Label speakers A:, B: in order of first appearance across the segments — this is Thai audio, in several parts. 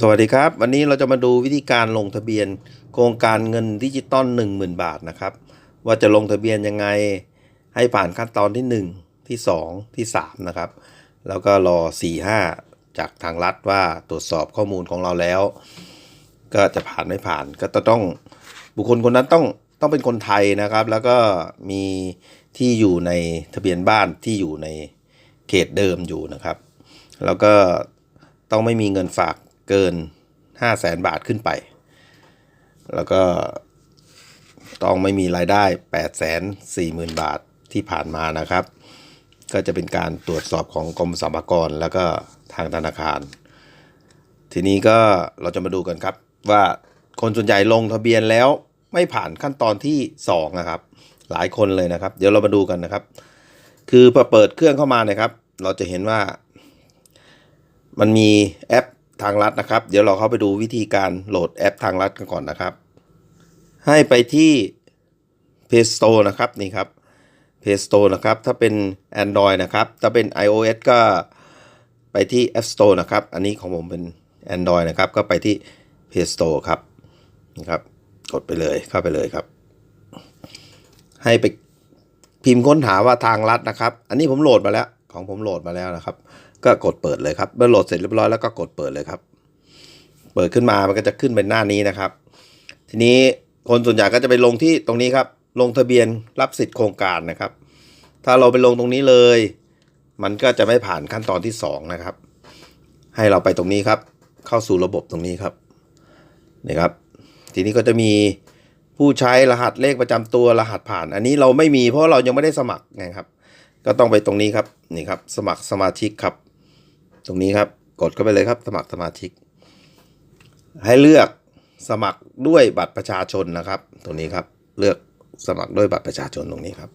A: สวัสดีครับ วันนี้เราจะมาดูวิธีการลงทะเบียน โครงการเงินดิจิตอล10,000 บาทนะครับ ว่าจะลงทะเบียนยังไงให้ผ่านขั้นตอนที่ 1 ที่ 2 ที่ 3 นะครับ แล้วก็รอ 4 5 จากทางรัฐว่าตรวจสอบข้อมูลของเราแล้ว ก็จะผ่านไม่ผ่านก็ต้องบุคคลคนนั้นต้องต้องเป็นคนไทยนะครับ แล้วก็มีที่อยู่ในทะเบียนบ้านที่อยู่ในเขตเดิมอยู่นะครับ แล้วก็ต้องไม่มีเงินฝาก เกิน 5 0 0แสนบาทขึ้นไป แล้วก็ต้องไม่มีรายได้ 8 4 0 0 0 0 บาทที่ผ่านมานะครับ ก็จะเป็นการตรวจสอบของกรมสรรพากรแล้วก็ทางธนาคาร ทีนี้ก็เราจะมาดูกันครับว่าคนส่วนใหญ่ลงทะเบียนแล้วไม่ผ่านขั้นตอนที่ 2 นะครับ หลายคนเลยนะครับ เดี๋ยวเรามาดูกันนะครับ คือพอเปิดเครื่องเข้ามาเนะครับ เราจะเห็นว่า มันมีแอป ทางรัฐนะครับ เดี๋ยวเราเข้าไปดูวิธีการโหลดแอปทางรัฐกันก่อนนะครับ ให้ไปที่ Play Store นะครับนี่ครับ Play Store นะครับ ถ้าเป็น Android นะครับ ถ้าเป็น iOS ก็ไปที่ App Store นะครับ อันนี้ของผมเป็น Android นะครับ ก็ไปที่ Play Store ครับนี่ครับ กดไปเลยเข้าไปเลยครับ ให้ไปพิมพ์ค้นหาว่าทางรัฐนะครับ อันนี้ผมโหลดมาแล้ว ของผมโหลดมาแล้วนะครับ ก็กดเปิดเลยครับเมื่อโหลดเสร็จเรียบร้อยแล้วก็กดเปิดเลยครับ เปิดขึ้นมามันก็จะขึ้นเป็นหน้านี้นะครับ ทีนี้คนส่วนใหญ่ก็จะไปลงที่ตรงนี้ครับ ลงทะเบียนรับสิทธิ์โครงการนะครับ ถ้าเราไปลงตรงนี้เลย มันก็จะไม่ผ่านขั้นตอนที่สองนะครับ ให้เราไปตรงนี้ครับ เข้าสู่ระบบตรงนี้ครับนี่ครับ ทีนี้ก็จะมีผู้ใช้รหัสเลขประจำตัวรหัสผ่าน อันนี้เราไม่มีเพราะเรายังไม่ได้สมัครไงครับ ก็ต้องไปตรงนี้ครับนี่ครับ สมัครสมาชิกครับ ตรงนี้ครับ กดเข้าไปเลยครับ สมัครสมาชิก ให้เลือกสมัครด้วยบัตรประชาชนนะครับ ตรงนี้ครับ เลือกสมัครด้วยบัตรประชาชนตรงนี้ครับ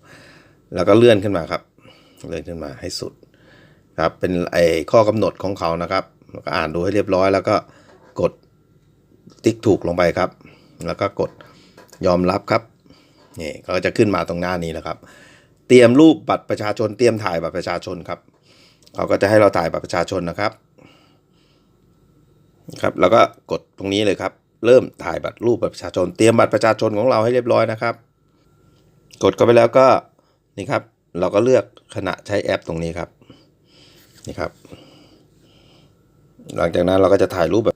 A: แล้วก็เลื่อนขึ้นมาครับ เลื่อนขึ้นมาให้สุดครับ เป็นไอข้อกำหนดของเขานะครับแล้วก็อ่านดูให้เรียบร้อย แล้วก็กดติ๊กถูกลงไปครับ แล้วก็กดยอมรับครับนี่ก็จะขึ้นมาตรงหน้านี้นะครับ เตรียมรูปบัตรประชาชน เตรียมถ่ายบัตรประชาชนครับ เขาก็จะให้เราถ่ายบัตรประชาชนนะครับครับแล้วก็กดตรงนี้เลยครับ เริ่มถ่ายบัตรรูปบัตรประชาชน เตรียมบัตรประชาชนของเราให้เรียบร้อยนะครับ กดเข้าไปแล้วก็นี่ครับ เราก็เลือกขณะใช้แอปตรงนี้ครับนี่ครับ หลังจากนั้นเราก็จะถ่ายรูปแบบ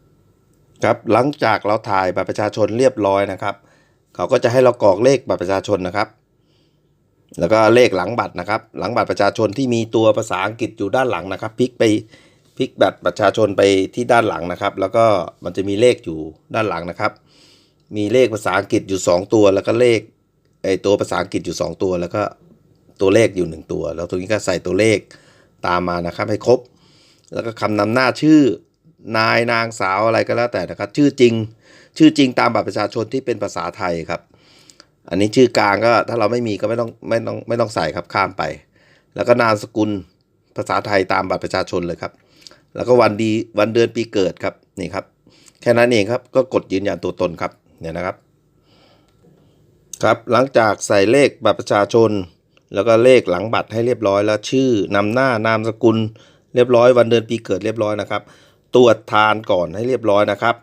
A: ครับหลังจากเราถ่ายบัตรประชาชนเรียบร้อยนะครับ เขาก็จะให้เรากรอกเลขบัตรประชาชนนะครับ แล้วก็เลขหลังบัตรนะครับ หลังบัตรประชาชนที่มีตัวภาษาอังกฤษอยู่ด้านหลังนะครับพลิกไปพลิกบัตรประชาชนไปที่ด้านหลังนะครับ แล้วก็มันจะมีเลขอยู่ด้านหลังนะครับ มีเลขภาษาอังกฤษอยู่ 2 ตัว แล้วก็เลขไอตัวภาษาอังกฤษอยู่ 2 ตัว แล้วก็ตัวเลขอยู่ 1 ตัว แล้วตรงนี้ก็ใส่ตัวเลขตามมานะครับให้ครบ แล้วก็คำนำหน้าชื่อนายนางสาวอะไรก็แล้วแต่นะครับ ชื่อจริง ชื่อจริงตามบัตรประชาชนที่เป็นภาษาไทยครับ อันนี้ชื่อกลางก็ถ้าเราไม่มีก็ไม่ต้องไม่ต้องไม่ต้องใส่ครับข้ามไป แล้วก็นามสกุลภาษาไทยตามบัตรประชาชนเลยครับ แล้วก็วันดีวันเดือนปีเกิดครับนี่ครับ แค่นั้นเองครับก็กดยืนยันตัวตนครับเนี่ยนะครับ ครับหลังจากใส่เลขบัตรประชาชน แล้วก็เลขหลังบัตรให้เรียบร้อย แล้วชื่อนำหน้านามสกุลเรียบร้อยวันเดือนปีเกิดเรียบร้อยนะครับ ตรวจทานก่อนให้เรียบร้อยนะครับ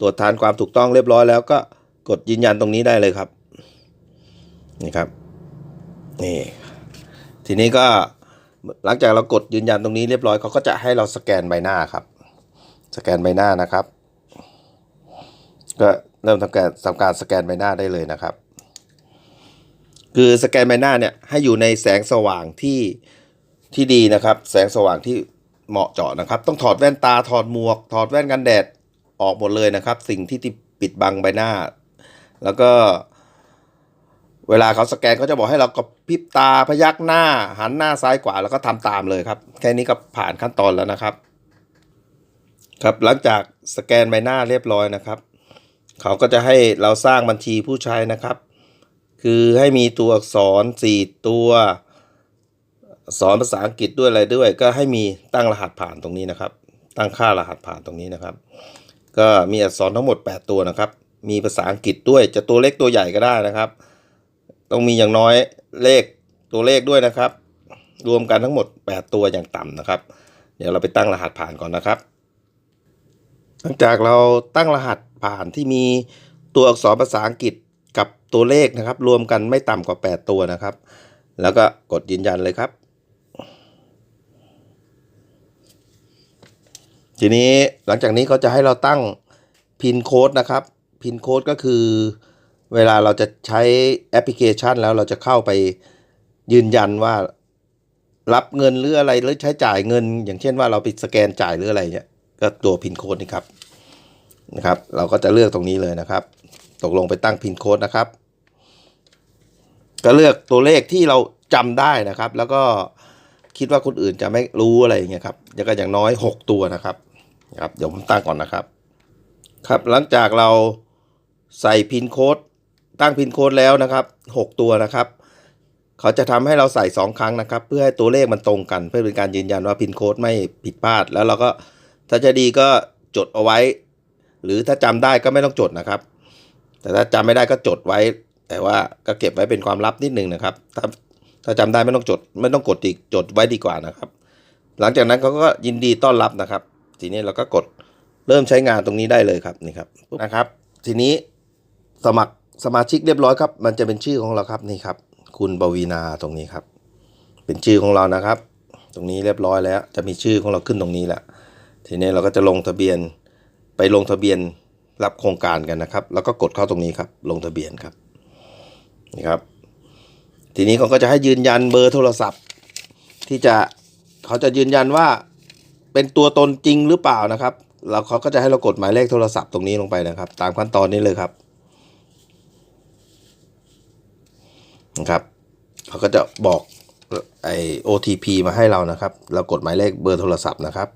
A: ตรวจทานความถูกต้องเรียบร้อยแล้วก็กดยืนยันตรงนี้ได้เลยครับ นี่ครับนี่ทีนี้ก็หลังจากเรากดยืนยันตรงนี้เรียบร้อยเขาก็จะให้เราสแกนใบหน้าครับ สแกนใบหน้านะครับ ก็เริ่มทำการทำการสแกนใบหน้าได้เลยนะครับ คือสแกนใบหน้าเนี่ยให้อยู่ในแสงสว่างที่ที่ดีนะครับ แสงสว่างที่เหมาะเจาะนะครับ ต้องถอดแว่นตาถอดหมวก ถอดแว่นกันแดดออกหมดเลยนะครับ สิ่งที่ที่ปิดบังใบหน้า แล้วก็ เวลาเขาสแกนเขาจะบอกให้เรากระพริบตาพยักหน้า หันหน้าซ้ายขวาแล้วก็ทำตามเลยครับ แค่นี้ก็ผ่านขั้นตอนแล้วนะครับ ครับหลังจากสแกนใบหน้าเรียบร้อยนะครับ เขาก็จะให้เราสร้างบัญชีผู้ใช้นะครับ คือให้มีตัวอักษรสี่ตัวสอนภาษาอังกฤษด้วยอะไรด้วย ก็ให้มีตั้งรหัสผ่านตรงนี้นะครับ ตั้งค่ารหัสผ่านตรงนี้นะครับ ก็มีอักษรทั้งหมด 8 ตัวนะครับ มีภาษาอังกฤษด้วยจะตัวเล็กตัวใหญ่ก็ได้นะครับ ต้องมีอย่างน้อยเลขตัวเลขด้วยนะครับ รวมกันทั้งหมด 8 ตัวอย่างต่ำนะครับ เดี๋ยวเราไปตั้งรหัสผ่านก่อนนะครับ หลังจากเราตั้งรหัสผ่านที่มีตัวอักษรภาษาอังกฤษกับตัวเลขนะครับ รวมกันไม่ต่ำกว่า 8 ตัวนะครับ แล้วก็กดยืนยันเลยครับ ทีนี้หลังจากนี้เขาจะให้เราตั้งพินโค้ดนะครับพินโค้ดก็คือ เวลาเราจะใช้แอปพลิเคชันแล้วเราจะเข้าไปยืนยันว่ารับเงินหรืออะไรหรือใช้จ่ายเงิน อย่างเช่นว่าเราไปสแกนจ่ายหรืออะไรเนี่ยก็ตัวพินโค้ดนี่ครับนะครับ เราก็จะเลือกตรงนี้เลยนะครับ ตกลงไปตั้งพินโค้ดนะครับ ก็เลือกตัวเลขที่เราจำได้นะครับ แล้วก็คิดว่าคนอื่นจะไม่รู้อะไรอย่างเงี้ยครับแล้วก็อย่างน้อย 6 ตัวนะครับครับ เดี๋ยวผมตั้งก่อนนะครับ ครับหลังจากเราใส่พินโค้ด ตั้งพินโค้ดแล้วนะครับ 6 ตัวนะครับ เขาจะทำให้เราใส่ 2 ครั้งนะครับ เพื่อให้ตัวเลขมันตรงกัน เพื่อเป็นการยืนยันว่าพินโค้ดไม่ผิดพลาด แล้วเราก็ถ้าจะดีก็จดเอาไว้ หรือถ้าจำได้ก็ไม่ต้องจดนะครับ แต่ถ้าจำไม่ได้ก็จดไว้ แต่ว่าก็เก็บไว้เป็นความลับนิดนึงนะครับ ถ้าถ้าจำได้ไม่ต้องจด ไม่ต้องกดอีกจดไว้ดีกว่านะครับ หลังจากนั้นเขาก็ยินดีต้อนรับนะครับ ทีนี้เราก็กดเริ่มใช้งานตรงนี้ได้เลยครับนี่ครับนะครับ ทีนี้สมัคร สมาชิกเรียบร้อยครับ มันจะเป็นชื่อของเราครับนี่ครับ คุณปวีนาตรงนี้ครับ เป็นชื่อของเรานะครับ ตรงนี้เรียบร้อยแล้ว จะมีชื่อของเราขึ้นตรงนี้แหละทีนี้เราก็จะลงทะเบียนไปลงทะเบียนรับโครงการกันนะครับ แล้วก็กดเข้าตรงนี้ครับ ลงทะเบียนครับนี่ครับ ทีนี้เขาก็จะให้ยืนยันเบอร์โทรศัพท์ ที่จะเขาจะยืนยันว่าเป็นตัวตนจริงหรือเปล่านะครับแล้วเขาก็จะให้เรากดหมายเลขโทรศัพท์ตรงนี้ลงไปนะครับ ตามขั้นตอนนี้เลยครับ นะครับเขาก็จะบอกไอ OTP มาให้เรานะครับ เรากดหมายเลขเบอร์โทรศัพท์นะครับ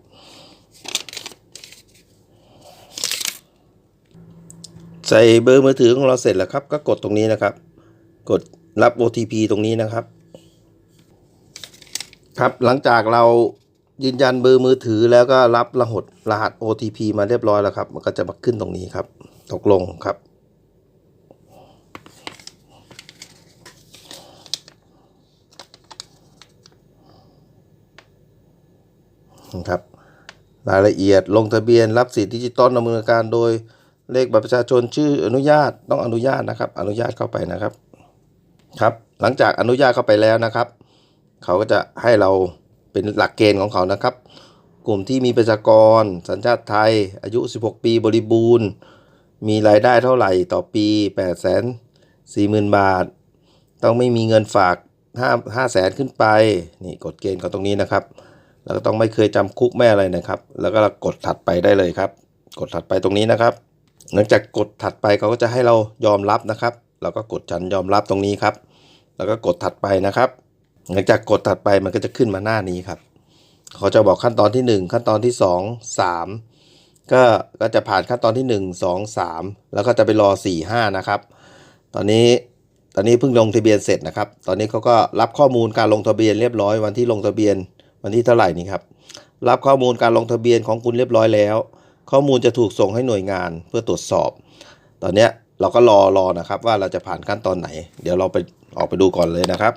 A: ใส่เบอร์มือถือของเราเสร็จแล้วครับ ก็กดตรงนี้นะครับ กดรับ OTP ตรงนี้นะครับ ครับหลังจากเรายืนยันเบอร์มือถือแล้วก็รับรหัสรหัส OTP มาเรียบร้อยแล้วครับ มันก็จะมาขึ้นตรงนี้ครับ ตกลงครับ นะครับ รายละเอียดลงทะเบียนรับสิทธิดิจิตอลดำเนินการโดยเลขบัตรประชาชนชื่ออนุญาตต้องอนุญาตนะครับ อนุญาตเข้าไปนะครับครับ หลังจากอนุญาตเข้าไปแล้วนะครับ เขาก็จะให้เราเป็นหลักเกณฑ์ของเขานะครับ กลุ่มที่มีประชากร สัญชาติไทย อายุ 16 ปีบริบูรณ์ มีรายได้เท่าไหร่ต่อปี 8 4 0 0 0 0 บาท ต้องไม่มีเงินฝาก5 5แสนขึ้นไป นี่กฎเกณฑ์เขาตรงนี้นะครับ แล้วก็ต้องไม่เคยจำคุกแม่อะไรนะครับ แล้วก็กดถัดไปได้เลยครับ กดถัดไปตรงนี้นะครับ หลังจากกดถัดไปเขาก็จะให้เรายอมรับนะครับ เราก็กดฉันยอมรับตรงนี้ครับ แล้วก็กดถัดไปนะครับ หลังจากกดถัดไปมันก็จะขึ้นมาหน้านี้ครับเขาจะบอกขั้นตอนที่ 1 ขั้นตอนที่ 2 3 ก็ก็จะผ่านขั้นตอนที่ 1 2 3 แล้วก็จะไปรอ 4 5 นะครับ ตอนนี้ตอนนี้เพิ่งลงทะเบียนเสร็จนะครับ ตอนนี้เขาก็รับข้อมูลการลงทะเบียนเรียบร้อยวันที่ลงทะเบียน วันที่เท่าไหร่นี่ครับ รับข้อมูลการลงทะเบียนของคุณเรียบร้อยแล้ว ข้อมูลจะถูกส่งให้หน่วยงานเพื่อตรวจสอบ ตอนนี้เราก็รอรอนะครับ ว่าเราจะผ่านขั้นตอนไหน เดี๋ยวเราไปออกไปดูก่อนเลยนะครับ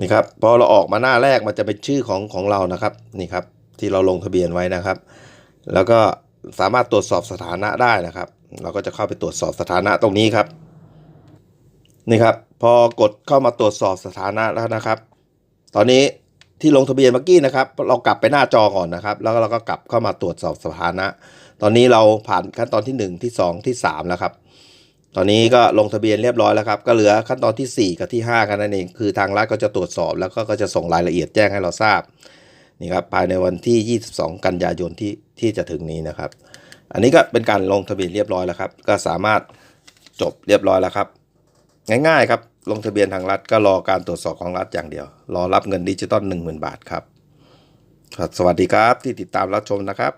A: นี่ครับพอเราออกมาหน้าแรกมันจะเป็นชื่อของของเรานะครับนี่ครับที่เราลงทะเบียนไว้นะครับ แล้วก็สามารถตรวจสอบสถานะได้นะครับ เราก็จะเข้าไปตรวจสอบสถานะตรงนี้ครับนี่ครับพอกดเข้ามาตรวจสอบสถานะแล้วนะครับ ตอนนี้ ที่ลงทะเบียนเมื่อกี้นะครับ เรากลับไปหน้าจอก่อนนะครับ แล้วเราก็กลับเข้ามาตรวจสอบสถานะ ตอนนี้เราผ่านขั้นตอนที่ 1 ที่ 2 ที่ 3 แล้วครับ ตอนนี้ก็ลงทะเบียนเรียบร้อยแล้วครับ ก็เหลือขั้นตอนที่ 4 กับที่ 5 กันนั่นเอง คือทางรัฐก็จะตรวจสอบแล้วก็ก็จะส่งรายละเอียดแจ้งให้เราทราบนี่ครับภายในวันที่ 22 กันยายนที่ที่จะถึงนี้นะครับ อันนี้ก็เป็นการลงทะเบียนเรียบร้อยแล้วครับ ก็สามารถจบเรียบร้อยแล้วครับ ง่ายๆครับ ลงทะเบียนทางรัฐก็รอการตรวจสอบของรัฐอย่างเดียว รอรับเงินดิจิตอล10,000 บาทครับครับสวัสดีครับที่ติดตามรับชมนะครับ